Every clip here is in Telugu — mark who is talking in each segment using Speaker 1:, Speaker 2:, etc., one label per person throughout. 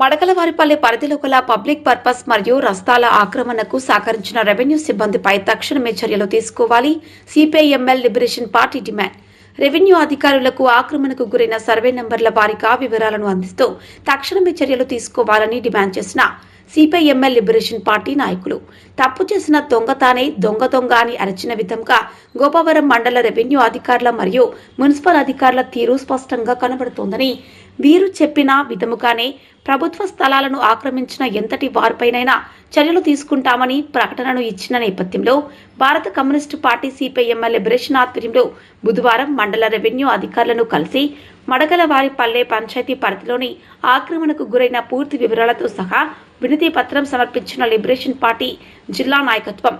Speaker 1: మడకలవారిపల్లి పరిధిలో గల పబ్లిక్ పర్పస్ మరియు రస్తాల ఆక్రమణకు సహకరించిన రెవెన్యూ సిబ్బందిపై తక్షణమే చర్యలు తీసుకోవాలి CPI ML liberation party demand. Revenue అధికారులకు ఆక్రమణకు గురైన సర్వే నంబర్ల వారీగా వివరాలను అందిస్తూ తక్షణమే చర్యలు తీసుకోవాలని డిమాండ్ చేసిన సిపిఐఎంఎల్ లిబరేషన్ పార్టీ నాయకులు. తప్పు చేసిన దొంగ తానే దొంగ దొంగ అని అరచిన విధంగా గోపవరం మండల రెవెన్యూ అధికారుల మరియు మున్సిపల్ అధికారుల తీరు స్పష్టంగా కనబడుతోందని వీరు చెప్పిన విధముగానే ప్రభుత్వ స్థలాలను ఆక్రమించిన ఎంతటి వారిపైనైనా చర్యలు తీసుకుంటామని ప్రకటనను ఇచ్చిన నేపథ్యంలో భారత కమ్యూనిస్టు పార్టీ సిపిఐఎంఎల్ లిబరేషన్ ఆధ్వర్యంలో బుధవారం మండల రెవెన్యూ అధికారులను కలిసి మడగలవారి పల్లె పంచాయతీ పరిధిలోని ఆక్రమణకు గురైన పూర్తి వివరాలతో సహా వినతి పత్రం సమర్పించిన లిబరేషన్ పార్టీ జిల్లా నాయకత్వం.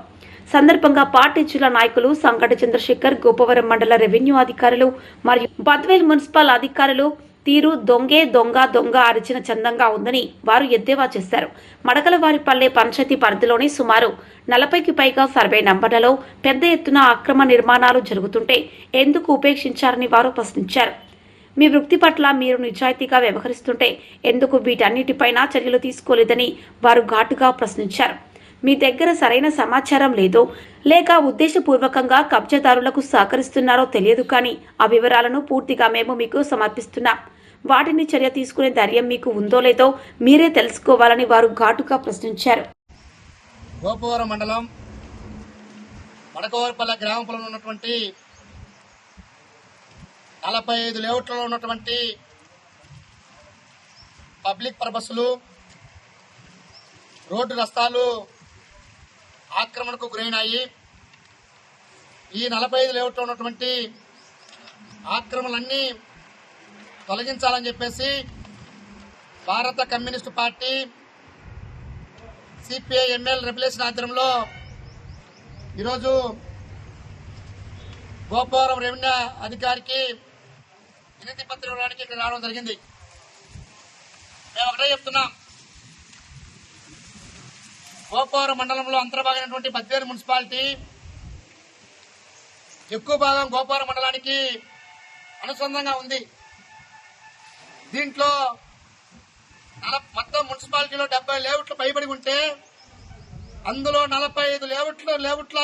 Speaker 1: సందర్భంగా పార్టీ జిల్లా నాయకులు సంగటి చంద్రశేఖర్ గోపవరం మండల రెవెన్యూ అధికారులు మరియు బద్వేల్ మున్సిపల్ అధికారులు తీరు దొంగే దొంగ దొంగ అరిచిన చందంగా ఉందని వారు ఎద్దేవా చేశారు. మడకలవారిపల్లె పంచాయతీ పరిధిలోని సుమారు నలభైకి పైగా సర్వే నంబర్లలో పెద్ద ఎత్తున అక్రమ నిర్మాణాలు జరుగుతుంటే ఎందుకు ఉపేక్షించారని వారు ప్రశ్నించారు. మీ వృత్తి పట్ల మీరు నిజాయితీగా వ్యవహరిస్తుంటే ఎందుకు వీటన్నిటిపైన చర్యలు తీసుకోలేదని వారు ఘాటుగా ప్రశ్నించారు. మీ దగ్గర సరైన సమాచారం లేదో లేక ఉద్దేశపూర్వకంగా కబ్జాదారులకు సహకరిస్తున్నారో తెలియదు కానీ ఆ వివరాలను పూర్తిగా మేము మీకు సమర్పిస్తున్నాం. వాటిని చర్య తీసుకునే ధైర్యం మీకు ఉందో లేదో మీరే తెలుసుకోవాలని వారు ఘాటుగా ప్రశ్నించారు.
Speaker 2: గోపవరం మండలం వడకవరపల్లె గ్రామ పొలంలో ఉన్నటువంటి నలభై ఐదు లేఅవుట్లలో ఉన్నటువంటి పబ్లిక్ పర్పస్లు రోడ్డు రస్తాలు ఆక్రమణకు గురైనాయి. ఈ నలభై ఐదు లేఅవుట్లో ఉన్నటువంటి ఆక్రమణలన్నీ తొలగించాలని చెప్పేసి భారత communist party CPI ML regulation ఆధ్వర్యంలో ఈరోజు గోపవరం రెవెన్యూ అధికారికి వినతి పత్రం ఇవ్వడానికి ఇక్కడ రావడం జరిగింది. మేము ఒకటే చెప్తున్నాం. గోపవరం మండలంలో అంతర్భాగమైనటువంటి పద్దెనిమిది మున్సిపాలిటీ ఎక్కువ భాగం గోపవరం మండలానికి అనుసంధానంగా ఉంది. దీంట్లో మొత్తం మున్సిపాలిటీలో డెబ్బై లేఅవుట్లు పైబడి ఉంటే అందులో నలభై ఐదు లేఅవుట్లు లేఅవుట్ల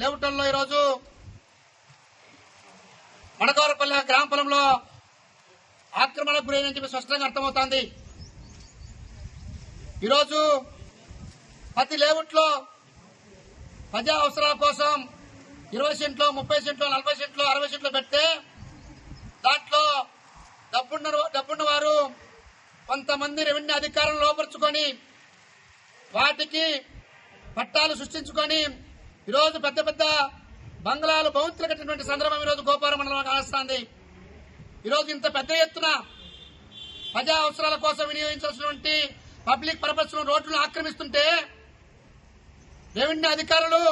Speaker 2: లేఅవుట్లలో ఈరోజు మడకవరపల్లి గ్రామ పొలంలో ఆక్రమణకు గురైందని చెప్పి స్పష్టంగా అర్థమవుతోంది. ఈరోజు ప్రతి లేఅవుట్లో ప్రజా అవసరాల కోసం ఇరవై సెంట్లు ముప్పై సెంట్లు నలభై సెంట్లు అరవై సెంట్లు పెడితే దాంట్లో డబ్బున్న డబ్బున్న వారు కొంతమంది రెవెన్యూ అధికారులను లోపరుచుకొని వాటికి పట్టాలు సృష్టించుకొని ఈరోజు పెద్ద పెద్ద బంగ్లాలు భవంతులు కట్టినటువంటి సందర్భం ఈరోజు గోపాల మండలంలో కాలుస్తుంది. ఈరోజు ఇంత పెద్ద ఎత్తున ప్రజా అవసరాల కోసం వినియోగించాల్సినటువంటి పబ్లిక్ పర్పస్ రోడ్లను ఆక్రమిస్తుంటే రెవెన్యూ అధికారులు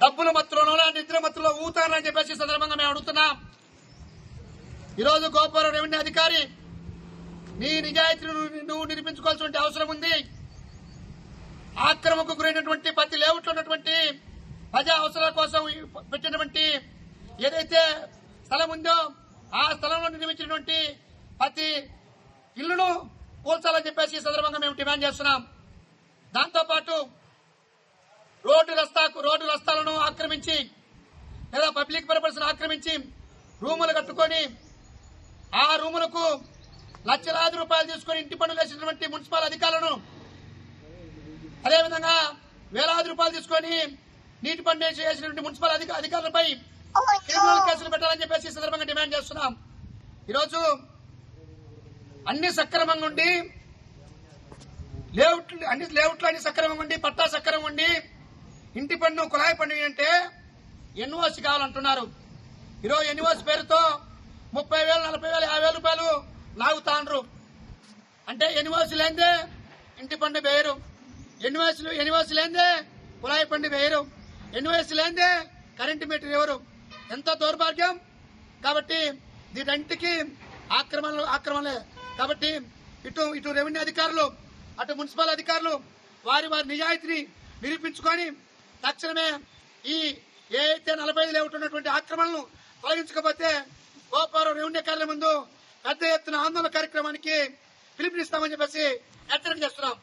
Speaker 2: డబ్బుల మత్తులోనో నిద్ర మత్తులో ఊతారని చెప్పేసి సందర్భంగా మేము అడుగుతున్నాం. ఈరోజు గోపాల రెవెన్యూ అధికారి నీ నిజాయితీని నువ్వు- నిర్మించుకోవాల్సిన అవసరం ఉంది. ఆక్రమకు గురైనటువంటి ప్రతి లేఅవుట్లో ఉన్నటువంటి ప్రజా అవసరాల కోసం పెట్టినటువంటి ఏదైతే స్థలం ఉందో ఆ స్థలంలో నిర్మించినటువంటి ప్రతి ఇల్లును కూల్చాలని చెప్పేసి ఈ సందర్భంగా మేము డిమాండ్ చేస్తున్నాం. దాంతోపాటు రోడ్డు రస్తాకు రోడ్డు రస్తాలను ఆక్రమించి లేదా పబ్లిక్ పర్పస్ ఆక్రమించి రూములు కట్టుకొని ఆ రూములకు లక్షలాది రూపాయలు తీసుకొని ఇంటి పన్నులు వేసినటువంటి మున్సిపల్ అధికారులను అదేవిధంగా వేలాది రూపాయలు తీసుకొని నీటి పన్ను వేసి వేసినటువంటి మున్సిపల్ అధిక అధికారులపై క్రిమినల్ కేసులు పెట్టాలని చెప్పేసి ఈ సందర్భంగా డిమాండ్ చేస్తున్నాం. ఈరోజు అన్ని సక్రమంగా ఉండి లేఅవుట్లు అన్ని లేఅవుట్లు అన్ని సక్రమంగా ఉండి పట్టా సక్రమంగా ఉండి ఇంటి పన్ను కుళాయి పన్ను అంటే ఎన్ఓసి కావాలంటున్నారు. ఈరోజు ఎన్ఓసి పేరుతో ముప్పై వేలు నలభై వేలు యాభై వేల రూపాయలు లాగుతాండ్రు. అంటే ఎన్ఓసి లేదే ఇంటి పండు వేయరు. ఎన్ఓసి ఎన్ఓసి లేదే కుళాయి పండు వేయరు. ఎన్ఓసి లేదే కరెంటు మీటర్ ఎవరు ఎంత దౌర్భాగ్యం. కాబట్టి వీటంటికి ఆక్రమణలు ఆక్రమణలే. కాబట్టి ఇటు ఇటు రెవెన్యూ అధికారులు అటు మున్సిపల్ అధికారులు వారి వారి నిజాయితీని నిరూపించుకొని తక్షణమే ఈ ఏ అయితే నలభై ఐదు లేఅవుట్ ఉన్నటువంటి తొలగించకపోతే గోపారం రెవెన్యూ కార్యాలయం ముందు పెద్ద ఎత్తున ఆందోళన కార్యక్రమానికి పిలుపునిస్తామని చెప్పేసి హెచ్చరిక చేస్తున్నాం.